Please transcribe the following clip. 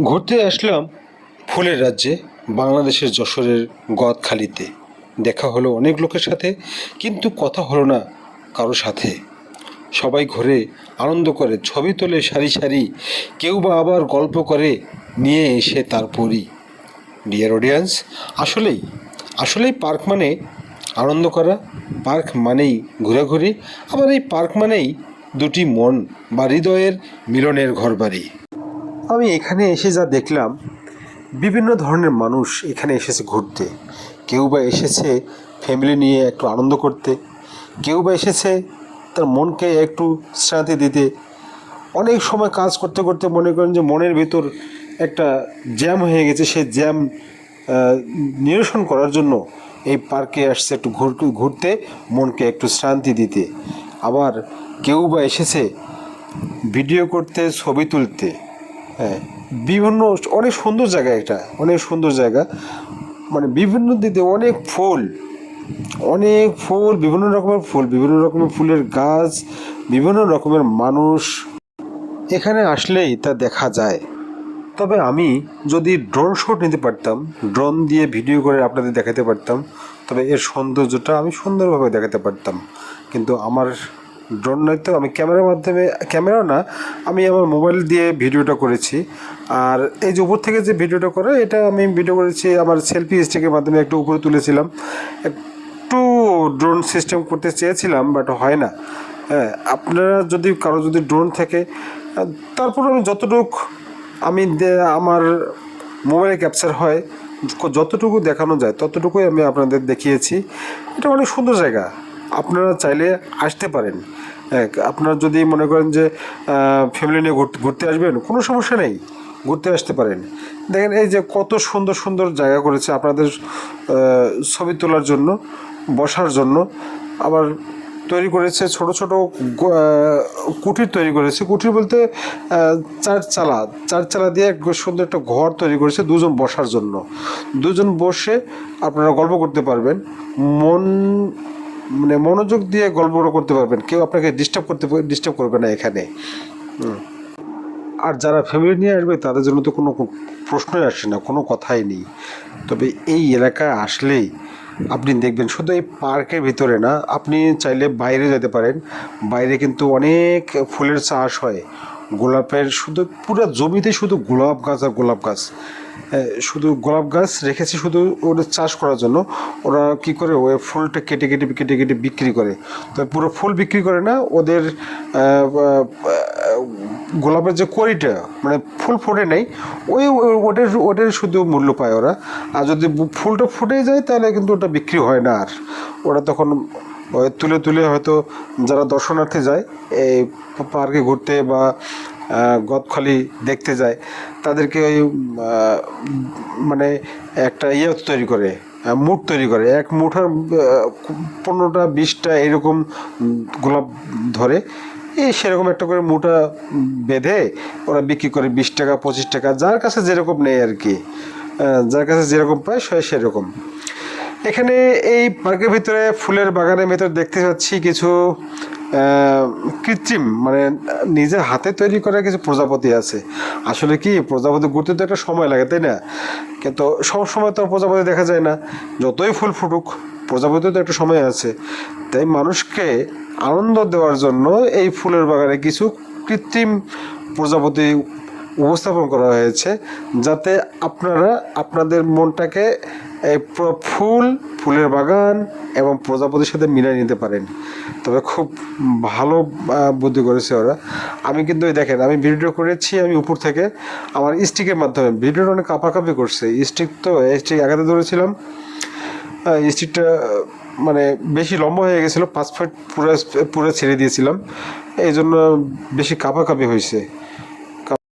ঘুরতে আসলাম ফুলের রাজ্যে, বাংলাদেশের যশোরের গদখালিতে। দেখা হলো অনেক লোকের সাথে, কিন্তু কথা হলো না কারও সাথে। সবাই ঘুরে আনন্দ করে, ছবি তোলে, সারি সারি, কেউ বা আবার গল্প করে, নিয়ে এসে তারপরই। ডিয়ার অডিয়েন্স আসলেই আসলেই পার্ক মানে আনন্দ করা। পার্ক মানেই ঘোরাঘুরি, আবার এই পার্ক মানেই দুটি মন বা হৃদয়ের মিলনের ঘরবাড়ি। আমি এখানে এসে যা দেখলাম, বিভিন্ন ধরনের মানুষ এখানে এসেছে ঘুরতে। কেউ বা এসেছে ফ্যামিলি নিয়ে একটু আনন্দ করতে, কেউ বা এসেছে তার মনকে একটু শান্তি দিতে। অনেক সময় কাজ করতে করতে মনে করেন যে মনের ভেতর একটা জ্যাম হয়ে গেছে, সেই জ্যাম নিরসন করার জন্য এই পার্কে আসছে একটু ঘুর- ঘুরতে, মনকে একটু শান্তি দিতে। আবার কেউ বা এসেছে ভিডিও করতে, ছবি তুলতে। হ্যাঁ। বিভিন্ন, অনেক সুন্দর জায়গা এটা, অনেক সুন্দর জায়গা। মানে বিভিন্ন দিকে অনেক ফুল অনেক ফুল, বিভিন্ন রকমের ফুল, বিভিন্ন রকমের ফুলের গাছ, বিভিন্ন রকমের মানুষ। এখানে আসলেই তা দেখা যায়। তবে আমি যদি ড্রোন শট নিতে পারতাম ড্রোন দিয়ে ভিডিও করে আপনাদের দেখাতে পারতাম, তবে এর সৌন্দর্যটা আমি সুন্দরভাবে দেখাতে পারতাম। কিন্তু আমার ড্রোন নয়তো আমি ক্যামেরার মাধ্যমে, ক্যামেরা না, আমি আমার মোবাইল দিয়ে ভিডিওটা করেছি। আর এই যে উপর থেকে যে ভিডিওটা করে, এটা আমি ভিডিও করেছি, আমার সেলফি স্টিকের মাধ্যমে একটু উপরে তুলেছিলাম। একটু ড্রোন সিস্টেম করতে চেয়েছিলাম বাট হয় না। হ্যাঁ আপনারা যদি, কারও যদি ড্রোন থাকে, তারপর আমি যতটুক আমি আমার মোবাইলে ক্যাপচার হয়, যতটুকু দেখানো যায়, ততটুকুই আমি আপনাদের দেখিয়েছি। এটা অনেক সুন্দর জায়গা। আপনারা চাইলে আসতে পারেন। আপনারা যদি মনে করেন যে ফ্যামিলি নিয়ে ঘুরতে আসবেন, কোনো সমস্যা নেই, ঘুরতে আসতে পারেন। দেখেন, এই যে কত সুন্দর সুন্দর জায়গা করেছে আপনাদের ছবি তোলার জন্য, বসার জন্য। আবার তৈরি করেছে ছোট ছোট কুটির তৈরি করেছে। কুটির বলতে চার চালা চার চালা দিয়ে সুন্দর একটা ঘর তৈরি করেছে দুজন বসার জন্য। দুজন বসে আপনারা গল্প করতে পারবেন। মন মানে মনোযোগ দিয়ে গল্পটা করতে পারবেন। কেউ আপনাকে ডিস্টার্ব করতে ডিস্টার্ব করবে না এখানে। আর যারা ফ্যামিলি নিয়ে আসবে, তাদের জন্য তো কোনো প্রশ্নই আসে না, কোনো কথাই নেই। তবে এই এলাকায় আসলেই আপনি দেখবেন, শুধু এই পার্কের ভিতরে না, আপনি চাইলে বাইরে যেতে পারেন। বাইরে কিন্তু অনেক ফুলের চাষ হয়। গোলাপের শুধু পুরো জমিতে শুধু গোলাপ গাছ আর গোলাপ গাছ। শুধু গোলাপ গাছ রেখেছে শুধু ওদের চাষ করার জন্য। ওরা কি করে, ওই ফুলটা কেটে কেটে কেটে কেটে বিক্রি করে। তো পুরো ফুল বিক্রি করে না, ওদের গোলাপের যে কড়িটা মানে ফুল ফোটে নেই, ওই ওটার ওটার শুধু মূল্য পায় ওরা। আর যদি ফুলটা ফুটে যায়, তাহলে কিন্তু ওটা বিক্রি হয় না আর। ওরা তখন তুলে তুলে হয়তো যারা দর্শনার্থী যায়, এই পার্কে ঘুরতে বা গদখালি দেখতে যায়, তাদেরকে ওই মানে একটা ইয়ে তৈরি করে মুঠ তৈরি করে। এক মুঠার পনেরোটা, বিশটা এরকম গোলাপ ধরে, এই সেরকম একটা করে মুঠা বেঁধে ওরা বিক্রি করে বিশ টাকা, পঁচিশ টাকা, যার কাছে যেরকম নেই আর কি যার কাছে যেরকম পায় সে সেরকম। এখানে এই পার্কের ভিতরে ফুলের বাগানের ভেতর দেখতে পাচ্ছি কিছু কৃত্রিম মানে নিজের হাতে তৈরি করা কিছু প্রজাপতি আছে। আসলে কি, প্রজাপতি ঘুরতে তো একটা সময় লাগে, তাই না? কিন্তু সব সময় তো প্রজাপতি দেখা যায় না। যতই ফুল ফুটুক প্রজাপতি তো একটা সময় আছে। তাই মানুষকে আনন্দ দেওয়ার জন্য এই ফুলের বাগানে কিছু কৃত্রিম প্রজাপতি উপস্থাপন করা হয়েছে যাতে আপনারা আপনাদের মনটাকে ফুল, ফুলের বাগান এবং প্রজাপতির সাথে মিলিয়ে নিতে পারেন। তবে খুব ভালো বুদ্ধি করেছে ওরা। আমি কিন্তু এই দেখেন, আমি ভিডিও করেছি, আমি উপর থেকে আমার স্টিকের মাধ্যমে। ভিডিওটা অনেক কাঁপাকাঁপি করছে। স্টিক তো স্টিক আঘাতে ধরেছিলাম। স্টিকটা মানে বেশি লম্বা হয়ে গেছিল, পাঁচ ফুট পুরো পুরো ছেড়ে দিয়েছিলাম। এই জন্য বেশি কাঁপাকাঁপি হয়েছে।